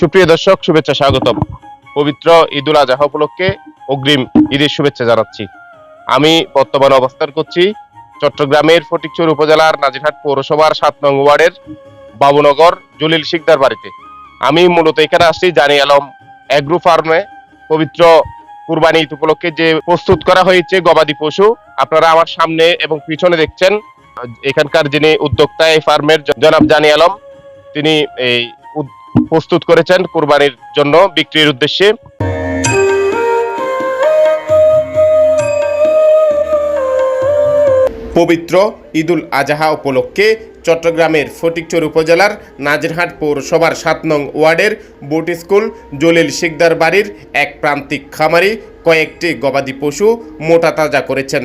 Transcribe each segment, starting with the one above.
সুপ্রিয় দর্শক, শুভেচ্ছা স্বাগতম। পবিত্র ঈদুল আজহা উপলক্ষে অগ্রিম ঈদের শুভেচ্ছা জানাচ্ছি। আমি বর্তমানে অবস্থান করছি চট্টগ্রামের ফটিকচুর উপজেলার নাজিরহাট পৌরসভার সাত নং ওয়ার্ডের বাবুনগর জলিল শিকদার বাড়িতে। আমি মূলত এখানে আসছি জানি আলম অ্যাগ্রো ফার্মে। পবিত্র কুরবানি ঈদ উপলক্ষে যে প্রস্তুত করা হয়েছে গবাদি পশু, আপনারা আমার সামনে এবং পিছনে দেখছেন, এখানকার যিনি উদ্যোক্তা এই ফার্মের জনাব জানি আলম, তিনি এই প্রস্তুত করেছেন কুরবানির জন্য বিক্রির উদ্দেশ্যে। পবিত্র ঈদুল আজহা উপলক্ষে চট্টগ্রামের ফটিকচর উপজেলার নাজিরহাট পৌরসভার সাত নং ওয়ার্ডের বোট স্কুল জলিল শিকদার বাড়ির এক প্রান্তিক খামারি কয়েকটি গবাদি পশু মোটা তাজা করেছেন।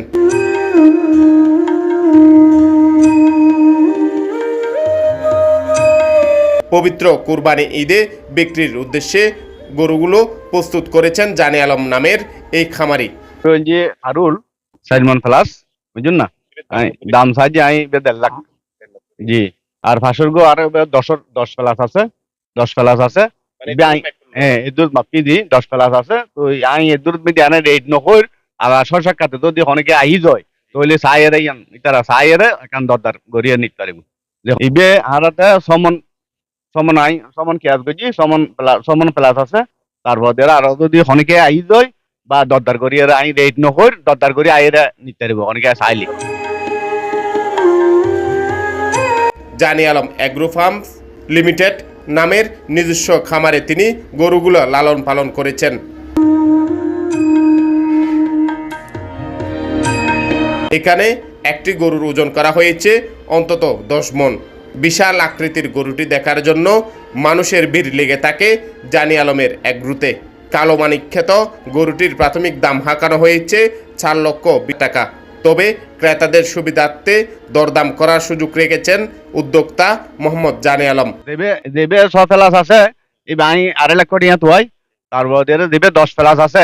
পবিত্র কুরবানি ঈদে বিক্রির উদ্দেশ্যে গরুগুলো প্রস্তুত করেছেন জানে আলম নামের এই খামারি। যে প্লাস বুঝুন না? দাম সাইজে আই দেড় লাখ। জি আর ফাঁসর গো আর দশর দশ প্লাস আছে দশ প্লাস আছে। হ্যাঁ এদুর মাপি দি দশ প্লাস আছে। তো আই এদুর মিদি আনে রেট নকর আর আসর সাক্ষাতে যদি অনেকে আহি যায়। সাইয়েরে ইয়ান ইতারা সাইয়েরে একান দরদার গড়িয়ে নিতে পারিব। ইবে হারাতে সমন সমন আই, সমন কেয়াস গজি, সমন সমন প্লাস আছে। তারপর দেরা আর যদি অনেকে আই যায়, বা দরদার করি আর আই রেট নকর দরদার করি আইরা নিতে পারিব অনেকে চাইলি জানি আলম অ্যাগ্রো ফার্মস লিমিটেড নামের নিজস্ব খামারে তিনি গরুগুলো লালন পালন করেছেন। এখানে একটি গরুর ওজন করা হয়েছে অন্তত দশ মন। বিশাল আকৃতির গরুটি দেখার জন্য মানুষের ভিড় লেগে থাকে জানি আলমের অ্যাগ্রুতে কালো মানিক খ্যাত গরুটির প্রাথমিক দাম হাঁকানো হয়েছে চার লক্ষ বিশ টাকা। তবে ক্রেতাদের সুবিধার্থে দরদাম করার সুযোগ রেখেছেন উদ্যোক্তা মোহাম্মদ জানে আলম। দেবে দেবে ছ প্লাস আছে এই বাই আড়াই লাখ কোটি তুয়াই তারপর দেবে দশ প্লাস আছে।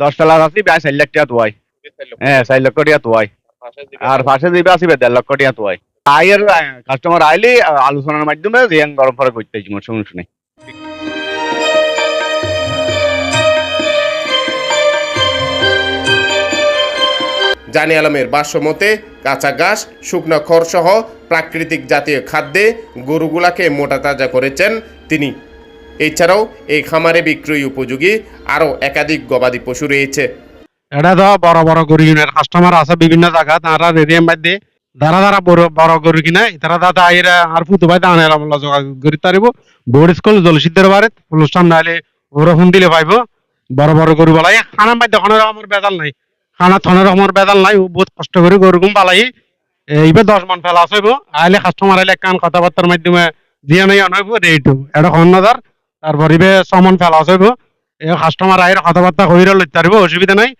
দশ প্লাস আছে বাই চার লাখ টাকা তুয়াই হ্যাঁ চার লক্ষ টাকা তুয়াই আর পাশে দিবে আসিবে দেড় লক্ষ টাকা তুয়াই আয়ের কাস্টমার আইলে আলোচনার মাধ্যমে রিয়াং গরম ফরে করতে শুনে শুনে। জানি আলমের ভাষ্যমতে কাঁচা ঘাস শুকনো খড় সহ প্রাকৃতিক জাতীয় খাদ্যে গরুগুলাকে মোটা তাজা করেছেন তিনি। এছাড়াও এই খামারে বিক্রয় উপযোগী আরও একাধিক গবাদি পশু রয়েছে। এটা তো বড় বড় গরু কাস্টমার আছে বিভিন্ন জায়গা তারা রেডিয়াম বাদ দারা দারা বড় বড় গরু কিনা? তারা দাদা আইরা আর ফুটু ভাই দানে আমলা যোগাযোগ করি তারিব বোর্ড স্কুল জলসিদ্ধের বারে অনুষ্ঠান নাইলে ওরা ফোন দিলে পাইব বড় বড় গরু বালাই খানা বাদ দেখানোর আমার বেদাল নাই। খানা থনের আমার বেদাল নাই, ও বহুত কষ্ট করে গরু গুম বালাই। এইবার দশ মান ফেলা আসইব আইলে কাস্টমার আইলে কান কথাবার্তার মাধ্যমে দিয়ে নাই আনইব রেট এটা খন হাজার তারপর ইবে ছমন ফেলা আসইব এ কাস্টমার আইরা কথাবার্তা কইরা লইতে পারব, অসুবিধা নাই।